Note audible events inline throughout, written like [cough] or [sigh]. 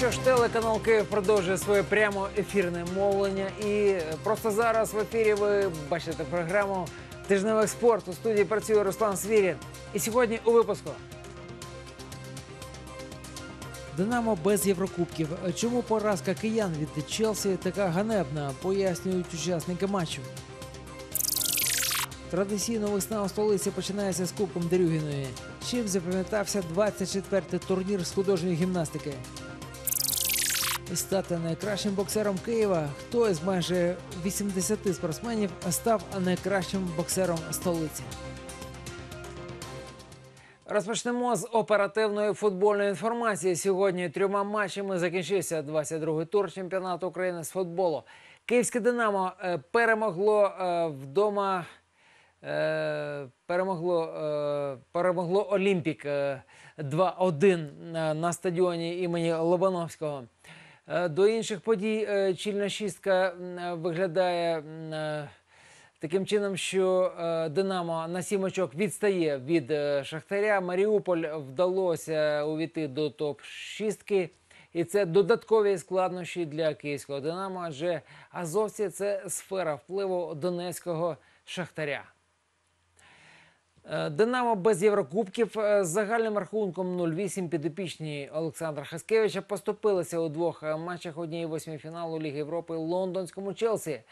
що ж, телеканал Київ продовжує своє прямо ефірне мовлення. І просто зараз в ефірі ви бачите програму Тижневик спорт. У студії працює Руслан Свірін. І сьогодні у випуску. Динамо без Єврокубків. Чому поразка киян від Челсі така ганебна? Пояснюють учасники матчу. Традиційно весна у столиці починається з Кубком Дерюгіної. Чим запам'ятався 24-й турнір з художньої гімнастики. Стати найкращим боксером Києва. Хто із майже 80 спортсменів став найкращим боксером столиці? Розпочнемо з оперативної футбольної інформації. Сьогодні трьома матчами закінчився 22-й тур чемпіонату України з футболу. Київське Динамо е, перемогло е, вдома. е, Перемогло, перемогло Олімпік е, 2-1 на- на стадіоні імені Лобановського. Е, До інших подій е, чільна шістка е, виглядає таким чином, що Динамо на сім очок відстає від Шахтаря. Маріуполь вдалося увійти до топ-6. І це додаткові складнощі для київського Динамо, адже Азовці це сфера впливу донецького Шахтаря. Е, Динамо без Єврокубків Е, з загальним рахунком 0-8 підопічні Олександра Хаскевича поступилися у двох е, матчах однієї восьмій фіналу Ліги Європи лондонському Челсі.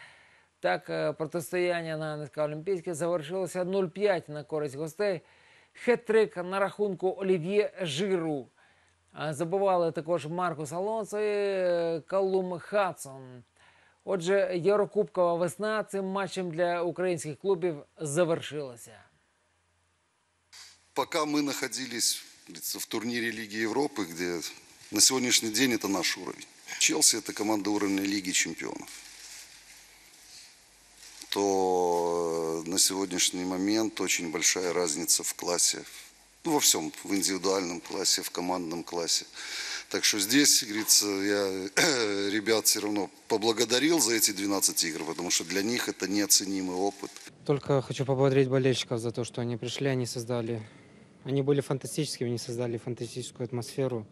Так, протистояння на НСК Олімпійське завершилося 0-5 на користь гостей. Хет-трик на рахунку Олів'є Жиру. Забували також Маркус Алонсо і Калум Хадсон. Отже, Єврокубкова весна цим матчем для українських клубів завершилася. Пока мы находились в турнире Лиги Европы, где на сегодняшний день это наш уровень. Челси – это команда уровня Лиги чемпионов. То э, на сегодняшний момент очень большая разница в классе, ну, во всем, в индивидуальном классе, в командном классе. Так что здесь, говорится, я [coughs] ребят все равно поблагодарил за эти 12 игр, потому что для них это неоценимый опыт. Только хочу поблагодарить болельщиков за то, что они пришли, они создали... Они были фантастическими, они создали фантастическую атмосферу.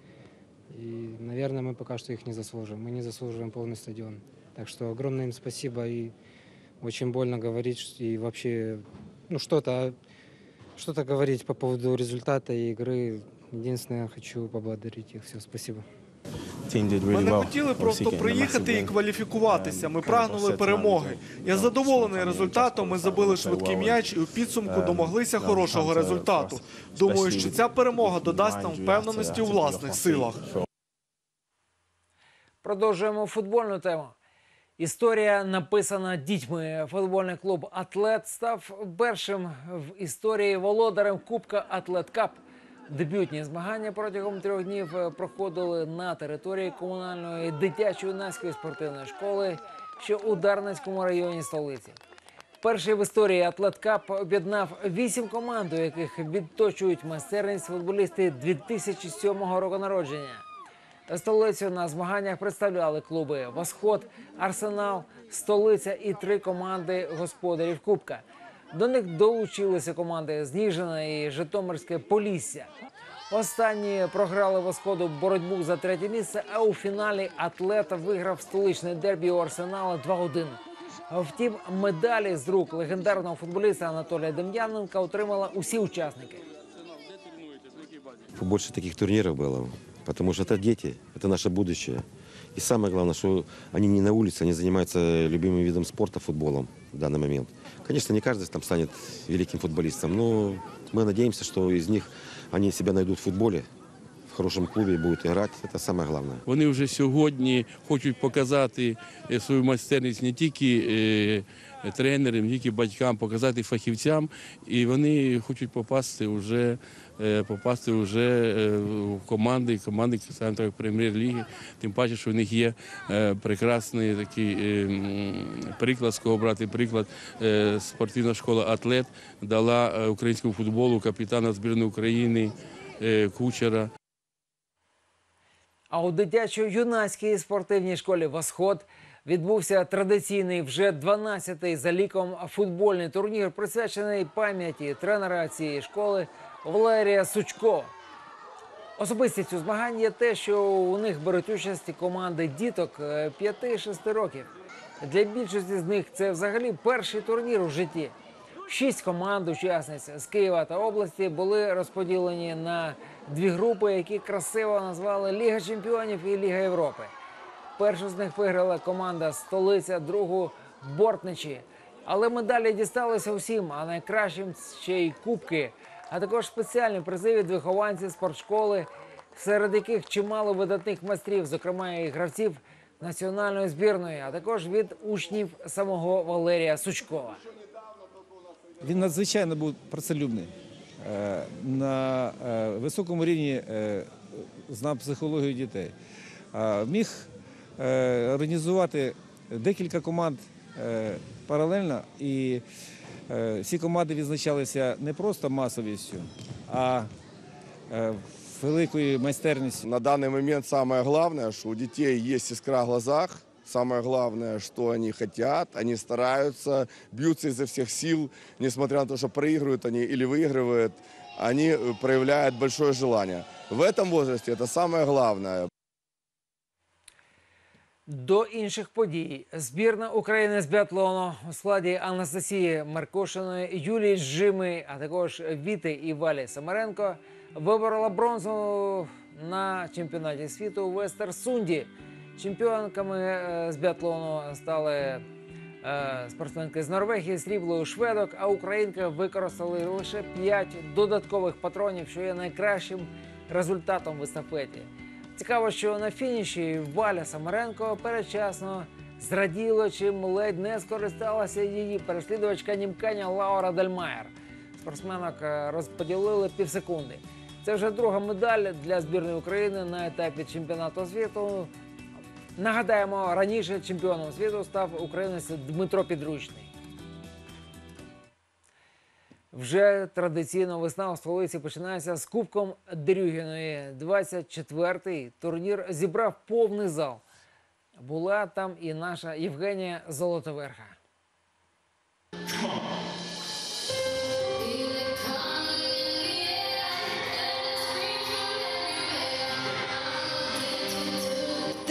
И, наверное, мы пока что их не заслуживаем. Мы не заслуживаем полный стадион. Так что огромное им спасибо. И очень больно говорить ш- и вообще ну, что-то что говорить по поводу результата и игры. Единственное, хочу поблагодарить их. Все, спасибо. Ми не хотіли просто приїхати і кваліфікуватися. Ми прагнули перемоги. Я задоволений результатом. Ми забили швидкий м'яч і у підсумку домоглися хорошого результату. Думаю, що ця перемога додасть нам впевненості у власних силах. Продовжуємо футбольну тему. Історія написана дітьми. Футбольний клуб Атлет став першим в історії володарем Кубка Атлет Кап. Дебютні змагання протягом трьох днів е, проходили на території комунальної дитячо-юнацької спортивної школи, що у Дарницькому районі столиці. Перший в історії Атлет Кап об'єднав вісім команд, у яких відточують майстерність футболісти 2007 року народження. Столицю на змаганнях представляли клуби Восход, Арсенал, Столиця і три команди господарів Кубка. До них долучилися команди з Ніжина і Житомирське Полісся. Останні програли Восходу боротьбу за третє місце, а у фіналі атлет виграв столичне дербі у Арсенала 2-1. Втім, медалі з рук легендарного футболіста Анатолія Дем'яненка отримали усі учасники. побольше таких турниров было. Потому что это дети, это наше будущее. И самое главное, что они не на улице, они занимаются любимым видом спорта, футболом в данный момент. Конечно, не каждый там станет великим футболистом, но мы надеемся, что из них они себя найдут в футболе, в хорошем клубе будут играть. Это самое главное. Вони вже сьогодні хочуть показати е, свою майстерність не тільки е, тренерам, не тільки батькам, показати фахівцям, і вони хочуть попасти вже. е, Попасти вже е, в команди, команди центру прем'єр-ліги. Тим паче, що в них є е, прекрасний такий е, приклад, з кого брати приклад. Е, Спортивна школа Атлет дала е, українському футболу капітана збірної України е, Кучера. А у дитячо-юнацькій спортивній школі Восход відбувся традиційний вже 12-й за ліком футбольний турнір, присвячений пам'яті тренера цієї школи Валерія Сучко. Особистістю змагань є те, що у них беруть участь команди діток е, 5-6 років. Для більшості з них це взагалі перший турнір у житті. Шість команд учасниць з Києва та області були розподілені на дві групи, які красиво назвали Ліга Чемпіонів і Ліга Європи. Першу з них виграла команда столиця, другу бортничі. Але медалі дісталися усім, а найкращим ще й кубки, а також спеціальні призи від вихованців спортшколи, серед яких чимало видатних майстрів, зокрема і гравців національної збірної, а також від учнів самого Валерія Сучкова. Він надзвичайно був працелюбний. Е, На е, високому рівні е, знав психологію дітей. Міг організувати декілька команд паралельно, і всі команди відзначалися не просто масовістю, а е, великою майстерністю. На данный момент самое главное, что у детей есть искра в глазах. Самое главное, что они хотят, они стараются, бьются изо всех сил, несмотря на то, что проигрывают они или выигрывают, они э, проявляют большое желание. В этом возрасте это самое главное. До інших подій збірна України з біатлону у складі Анастасії Маркошиної, Юлії Жими, а також Віти і Валі Самаренко виборола бронзу на чемпіонаті світу в Естерсунді. Чемпіонками е, з біатлону стали е, спортсменки з Норвегії, срібло шведок, а українки використали лише 5 додаткових патронів, що є найкращим результатом в естафеті. Цікаво, що на фініші Валя Самаренко передчасно зраділо, чим ледь не скористалася її переслідувачка німканя Лаура Дельмаєр. Спортсменок е, розподілили півсекунди. Це вже друга медаль для збірної України на етапі чемпіонату світу. Нагадаємо, раніше чемпіоном світу став українець Дмитро Підручний. Вже традиційно весна у столиці починається з Кубком Дрюгіної. 24-й турнір зібрав повний зал. Була там і наша Євгенія Золотоверха. –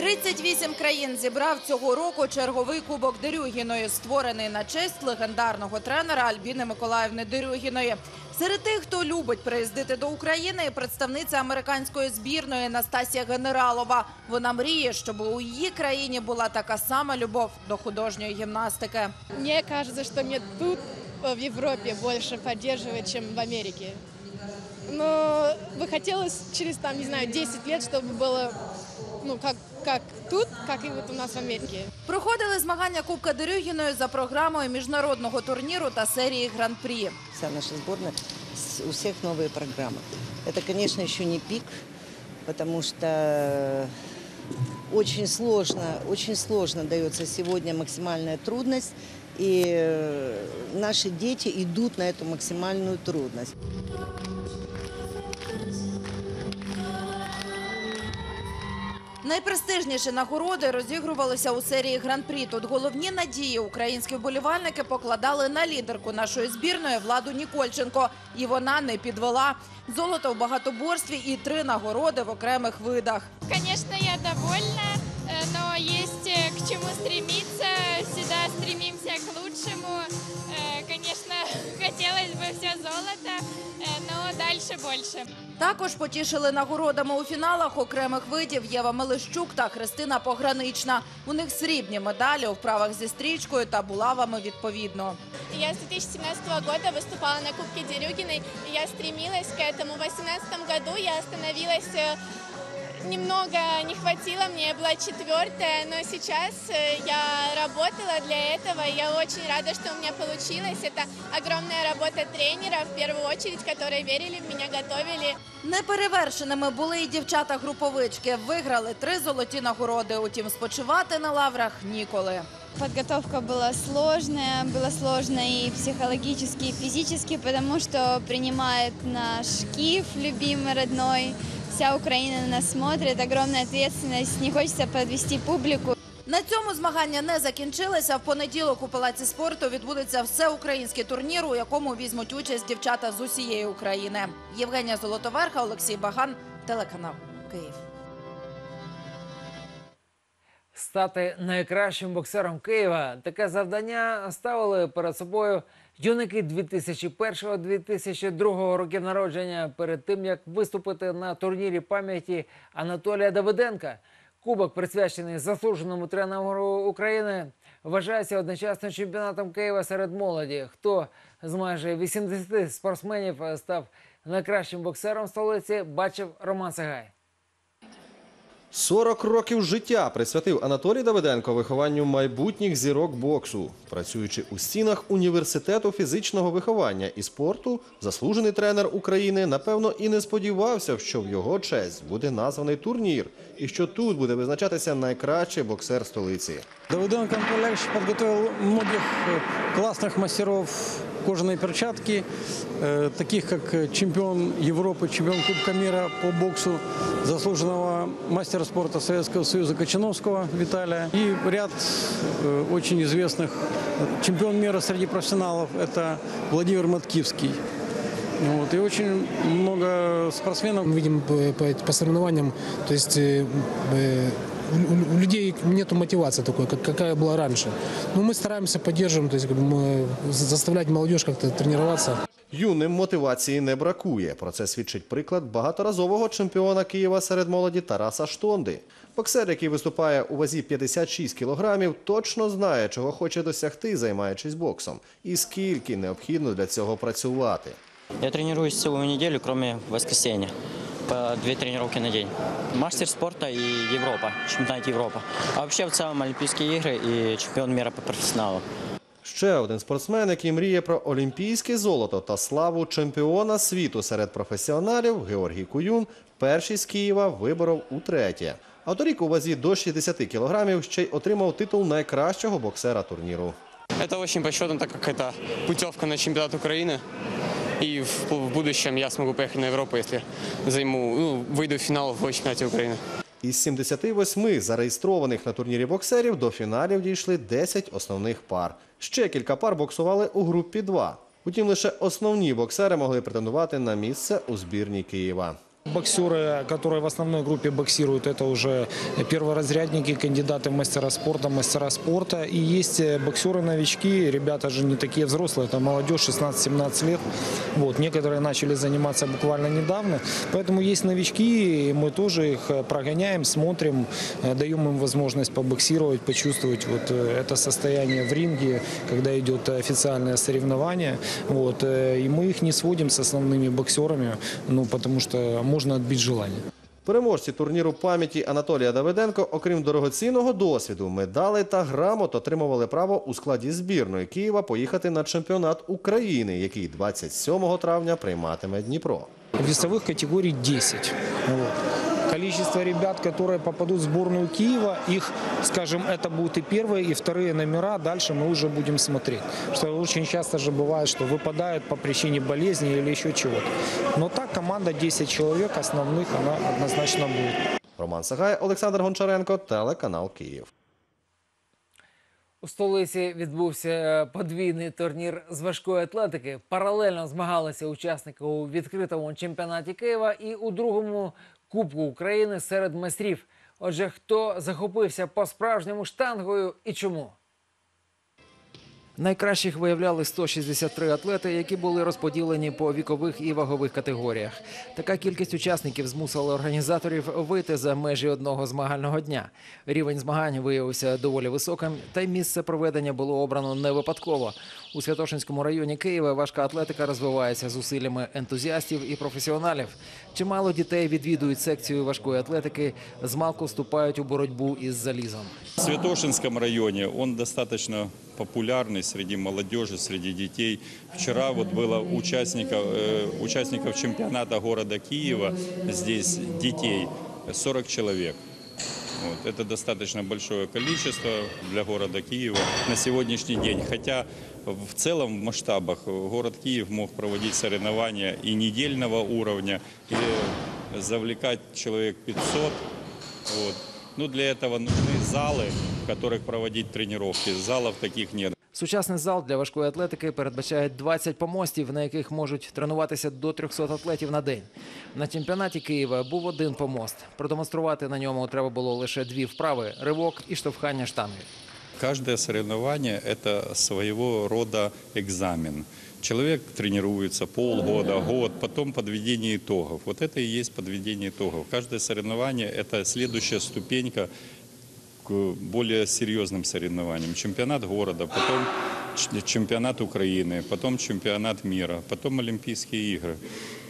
38 країн зібрав цього року черговий кубок Дерюгіної, створений на честь легендарного тренера Альбіни Миколаївни Дерюгіної. Серед тих, хто любить приїздити до України, і представниця американської збірної Настасія Генералова. Вона мріє, щоб у її країні була така сама любов до художньої гімнастики. Мне кажется, что мне тут, э, в Европе, больше поддерживают, чем в Америке. Но бы хотелось через, там, не знаю, 10 лет, чтобы было, ну, как, как тут, как и вот у нас в Америке. Проходили змагання Кубка Дерюгіної за програмою міжнародного турніру та серії Гран-прі. вся наша сборная, с- у всех новые программы. Это, конечно, еще не пик, потому что очень сложно, очень сложно дается сегодня максимальная трудность, и э, наши дети идут на эту максимальную трудность. Найпрестижніші нагороди розігрувалися у серії Гран-прі. Тут головні надії українські вболівальники покладали на лідерку нашої збірної Владу Нікольченко. І вона не підвела. Золото в багатоборстві і три нагороди в окремих видах. Конечно, я довольна, э, но есть э, к чему стремиться. Всегда стремимся к лучшему. Э, Конечно, хотелось [laughs] бы все золото, э, но дальше больше. Також потішили нагородами у фіналах окремих видів Єва Мелещук та Христина Погранична. У них срібні медалі у вправах зі стрічкою та булавами відповідно. Я с 2017 года выступала на Кубке Дерюгиной, и я стремилась к этому. В 2018 году я остановилась, э, немного не хватило, мне я была четвертая, но сейчас э, я работала для этого, и я очень рада, что у меня получилось. Это огромная работа тренера, в первую очередь, которые верили в меня, готовили. Неперевершеними були і дівчата-груповички. Виграли три золоті нагороди. Утім, спочивати на лаврах ніколи. Подготовка была сложная, было сложно и психологически, и физически, потому что принимает наш Киев, любимый, родной. Вся Украина на нас смотрит, огромная ответственность, не хочется подвести публику. На цьому змагання не закінчилися. В понеділок у палаці спорту відбудеться всеукраїнський турнір, у якому візьмуть участь дівчата з усієї України. Євгенія Золотоверха, Олексій Баган, телеканал Київ. Стати найкращим боксером Києва таке завдання ставили перед собою юнаки 2001-2002 років народження перед тим як виступити на турнірі пам'яті Анатолія Давиденка. Кубок, присвячений заслуженому тренеру України, вважається одночасно чемпіонатом Києва серед молоді. Хто з майже 80 спортсменів став найкращим боксером столиці, бачив Роман Сагай. 40 років життя присвятив Анатолій Давиденко вихованню майбутніх зірок боксу. Працюючи у стінах університету фізичного виховання і спорту, заслужений тренер України напевно і не сподівався, що в його честь буде названий турнір, і що тут буде визначатися найкращий боксер столиці. Давыденко Анатольевич подготовил многих э, классных мастеров кожаной перчатки, э, таких как э, чемпион Европы, чемпион Кубка мира по боксу, заслуженного Мастера спорта Советского Союза Кочановского Виталия и ряд э, очень известных чемпион мира среди профессионалов – это Владимир Маткивский. Вот, и очень много спортсменов. Мы видим по, по- по соревнованиям, то есть э, э, у, у людей нет мотивации такой, как, какая была раньше. Но мы стараемся, поддерживаем, то есть как бы мы за- заставлять молодежь как-то тренироваться. Юним мотивації не бракує. Про це свідчить приклад багаторазового чемпіона Києва серед молоді Тараса Штонди. Боксер, який виступає у вазі 56 кілограмів, точно знає, чого хоче досягти, займаючись боксом, і скільки необхідно для цього працювати. Я тренируюсь целую неделю, кроме воскресенья. По две тренировки на день. Мастер спорта и Европа, чемпионат Европы. А вообще в целом Олимпийские игры и чемпион мира по профессионалу. Ще один спортсмен, який мріє про олімпійське золото та славу чемпіона світу серед професіоналів, Георгій Куюн, перший з Києва виборов утретє. А торік у вазі до 60 кілограмів ще й отримав титул найкращого боксера турніру. Это очень почетно, так как это путевка на чемпионат Украины. И в, в будущем я смогу поехать на Европу, если займу, ну, выйду в финал в чемпионате Украины. Із 78 зареєстрованих на турнірі боксерів до фіналів дійшли 10 основних пар. Ще кілька пар боксували у групі 2. Утім, лише основні боксери могли претендувати на місце у збірні Києва. Боксеры, которые в основной группе боксируют, это уже перворазрядники, кандидаты в мастера спорта, мастера спорта. И есть боксеры-новички, ребята же не такие взрослые, это молодежь 16-17 лет. Вот, некоторые начали заниматься буквально недавно. Поэтому есть новички, и мы тоже их прогоняем, смотрим, э, даем им возможность побоксировать, почувствовать вот э, это состояние в ринге, когда идет официальное соревнование. Вот, э, и мы их не сводим с основными боксерами, ну, потому что можно отбить желание. Переможці турніру пам'яті Анатолія Давиденко, окрім дорогоцінного досвіду, медалей та грамот отримували право у складі збірної Києва поїхати на чемпіонат України, який 27 травня прийматиме Дніпро. Вісових категорій 10. Вот. Количество ребят, которые попадут в сборную Киева, их, скажем, это будут и первые, и вторые номера. Дальше мы уже будем смотреть. Что очень часто же бывает, что выпадают по причине болезни или еще чего-то. Но так команда 10 человек основных, она однозначно будет. Роман Сагай, Олександр Гончаренко, телеканал Київ. У столиці відбувся подвійний турнір з важкої атлетики. Паралельно змагалися учасники у відкритому чемпіонаті Києва і у другому Кубку України серед майстрів. Отже, хто захопився по-справжньому штангою і чому? Найкращих виявляли 163 атлети, які були розподілені по вікових і вагових категоріях. Така кількість учасників змусила організаторів вийти за межі одного змагального дня. Рівень змагань виявився доволі високим, та й місце проведення було обрано не випадково. У Святошинському районі Києва важка атлетика розвивається зусиллями ентузіастів і професіоналів. Чимало дітей відвідують секцію важкої атлетики, змалку вступають у боротьбу із залізом. В Святошинском районе он достаточно популярный среди молодежи, среди детей. Вчера вот было участников, э, участников чемпионата города Киева, здесь детей 40 человек. Вот. Это достаточно большое количество для города Киева на сегодняшний день. Хотя в целом в масштабах город Киев мог проводить соревнования и недельного уровня, или завлекать человек 500. Вот. Ну, для этого нужны залы, в которых проводить тренировки. Залов таких нет. Сучасний зал для важкої атлетики передбачає 20 помостів, на яких можуть тренуватися до 300 атлетів на день. На чемпіонаті Києва був один помост. Продемонструвати на ньому треба було лише дві вправи: ривок і штовхання штанги. Каждое соревнование – это своего рода экзамен. Человек тренируется полгода, год, потом подведение итогов. Вот это и есть подведение итогов. Каждое соревнование – это следующая ступенька более серьезным соревнованиям. Чемпионат города, потом чемпионат Украины, потом чемпионат мира, потом Олимпийские игры.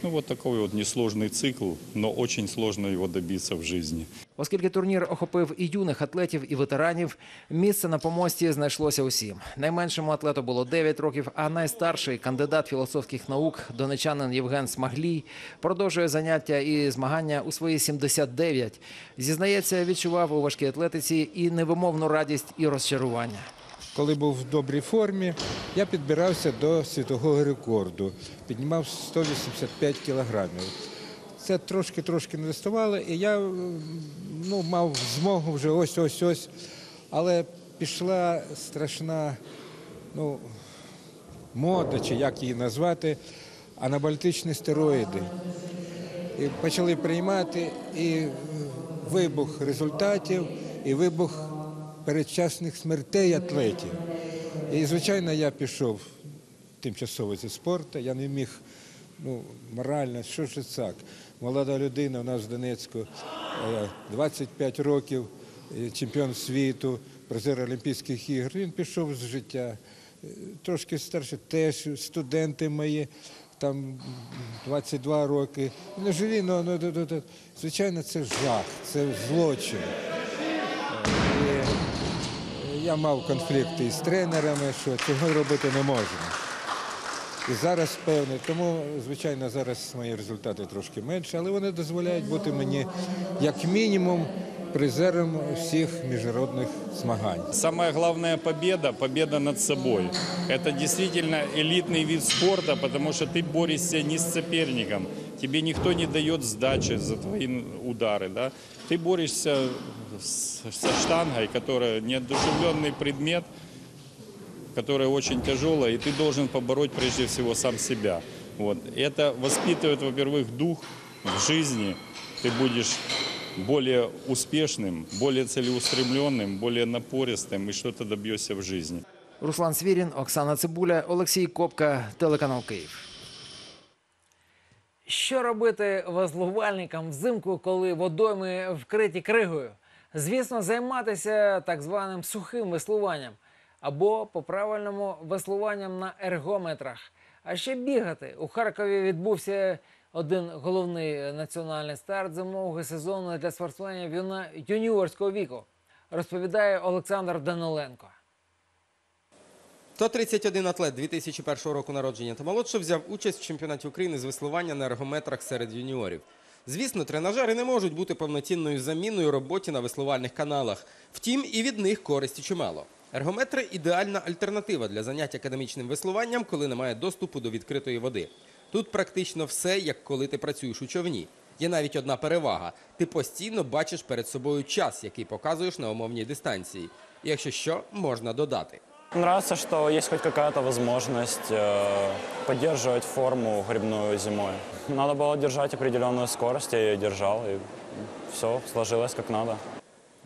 Ну, вот такой вот несложный цикл, но очень сложно его добиться в жизни. Оскільки турнір охопив і юних атлетів, і ветеранів, місце на помості знайшлося усім. Найменшому атлету було 9 років, а найстарший кандидат філософських наук, донечанин Євген Смаглій, продовжує заняття і змагання у свої 79. Зізнається, відчував у важкій атлетиці і невимовну радість, і розчарування. Коли був в добрій формі, я підбирався до світового рекорду. Піднімав 185 кілограмів. Це трошки-трошки не доставало, і я ну, мав змогу вже ось-ось-ось. Але пішла страшна ну, мода, чи як її назвати, анаболітичні стероїди. І почали приймати і вибух результатів, і вибух передчасних смертей атлетів. І, звичайно, я пішов тимчасово зі спорту, я не міг ну, морально, що ж це так. Молода людина у нас в Донецьку, е, 25 років, е, чемпіон світу, призер Олімпійських ігор. Він пішов з життя. Е, Трошки старше теж студенти мої, там 22 роки. Не живі, ну, ну, ну, звичайно, це жах, це злочин Е, і я мав конфлікти із тренерами, що цього робити не можна. І зараз певне, тому, звичайно, зараз мої результати трошки менше, але вони дозволяють бути мені як мінімум призером всіх міжнародних змагань. Самая главная победа – победа над собой. Это действительно элитный вид спорта, потому что ты борешься не с соперником, тебе никто не дает сдачи за твои удары. Да? Ты борешься с- со штангой, которая неодушевленный предмет, которая очень тяжелая, и ты должен побороть прежде всего сам себя. Вот. И Это воспитывает, во-первых, дух в жизни. Ты будешь более успешным, более целеустремленным, более напористым и что-то добьешься в жизни. Руслан Свірін, Оксана Цибуля, Олексій Копка, телеканал Київ. Що робити веслувальникам взимку, коли водойми вкриті кригою? Звісно, займатися так званим сухим веслуванням або по-правильному веслуванням на ергометрах. А ще бігати. У Харкові відбувся один головний національний старт зимового сезону для спортсменів юніорського віку. Розповідає Олександр Даниленко. 131 атлет 2001 року народження та молодше взяв участь в чемпіонаті України з веслування на ергометрах серед юніорів. Звісно, тренажери не можуть бути повноцінною заміною роботі на веслувальних каналах. Втім, і від них користі чимало. Ергометри ідеальна альтернатива для занять академічним веслуванням, коли немає доступу до відкритої води. Тут практично все, як коли ти працюєш у човні. Є навіть одна перевага: ти постійно бачиш перед собою час, який показуєш на умовній дистанції. Якщо що, можна додати. Нравится, что есть хоть какая-то возможность э, поддерживать форму грибную зимой. Надо было держать определенную скорость, я ее держал, и все сложилось как надо.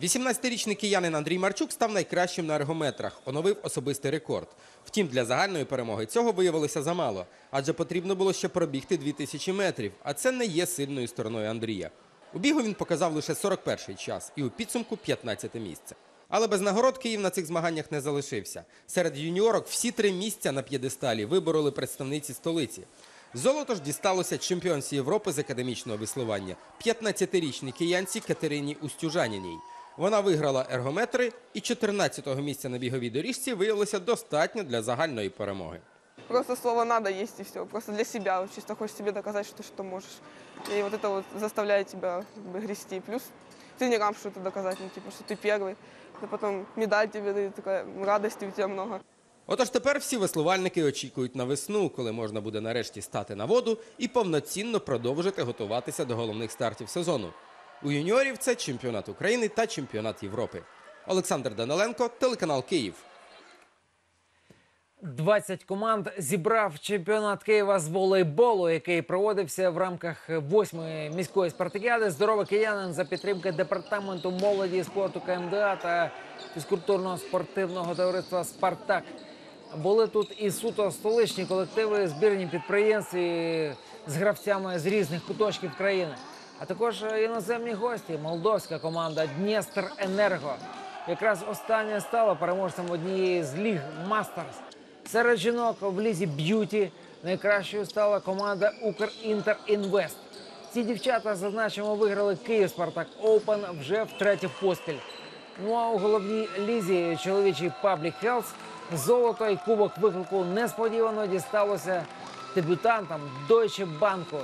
18-річний киянин Андрій Марчук став найкращим на ергометрах, оновив особистий рекорд. Втім, для загальної перемоги цього виявилося замало, адже потрібно було ще пробігти 2000 метрів, а це не є сильною стороною Андрія. У бігу він показав лише 41-й час і у підсумку 15 місце. Але без нагород Київ на цих змаганнях не залишився. Серед юніорок всі три місця на п'єдесталі вибороли представниці столиці. Золото ж дісталося чемпіонці Європи з академічного веслування 15-річній киянці Катерині Устюжаніній. Вона виграла ергометри, і 14-го місця на біговій доріжці виявилося достатньо для загальної перемоги. Просто слово «надо» есть и все. Просто для себя. Вот Чисто хочешь себе доказать, что ты что можешь. И вот это вот заставляет тебя как бы, грести. Плюс тренерам что-то доказать, ну, типа, что ты первый. Да потом медаль тобі дають, така радості у тебе багато. Отож тепер всі веслувальники очікують на весну, коли можна буде нарешті стати на воду і повноцінно продовжити готуватися до головних стартів сезону. У юніорів це чемпіонат України та чемпіонат Європи. Олександр Даниленко, телеканал Київ. 20 команд зібрав чемпіонат Києва з волейболу, який проводився в рамках восьмої міської спартакіади. Здоровий киянин за підтримки департаменту молоді спорту КМДА та фізкультурного спортивного товариства Спартак. Були тут і суто столичні колективи, збірні підприємств з гравцями з різних куточків країни. А також іноземні гості, молдовська команда Дністер Енерго. Якраз остання стала переможцем однієї з ліг Мастерс. Серед жінок в лізі б'юті найкращою стала команда Укрінтер Інвест. Ці дівчата, зазначимо, виграли Київ Спартак Оупен вже втретє поспіль. Ну а у головній лізі чоловічий Public Health золото і кубок виклику несподівано дісталося дебютантам Deutsche Банку.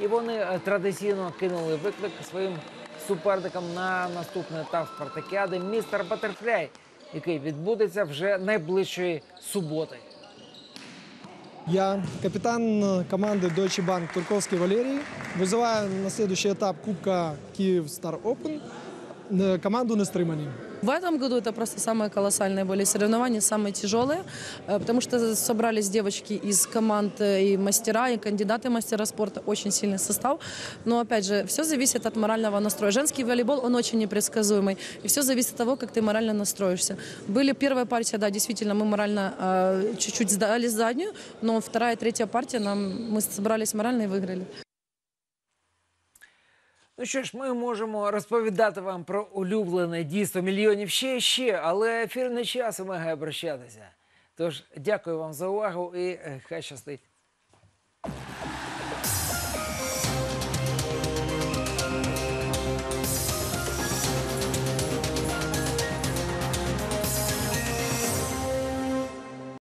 І вони е, традиційно кинули виклик своїм суперникам на наступний етап спартакіади містер Батерфляй, який відбудеться вже найближчої суботи. Я капитан э, команды Deutsche Bank Турковский Валерий. Вызываю на следующий этап Кубка Киев Star Open э, команду Нестримани. В этом году это просто самые колоссальные были соревнования, самые тяжелые, э, потому что собрались девочки из команд э, и мастера, и кандидаты мастера спорта, очень сильный состав. Но опять же, все зависит от морального настроя. Женский волейбол, он очень непредсказуемый, и все зависит от того, как ты морально настроишься. Были первая партия, да, действительно, мы морально э, чуть-чуть сдали заднюю, но вторая, третья партия, нам, мы собрались морально и выиграли. Ну що ж, ми можемо розповідати вам про улюблене дійство мільйонів ще і ще, але ефір не час вимагає прощатися. Тож дякую вам за увагу і е, хай щастить.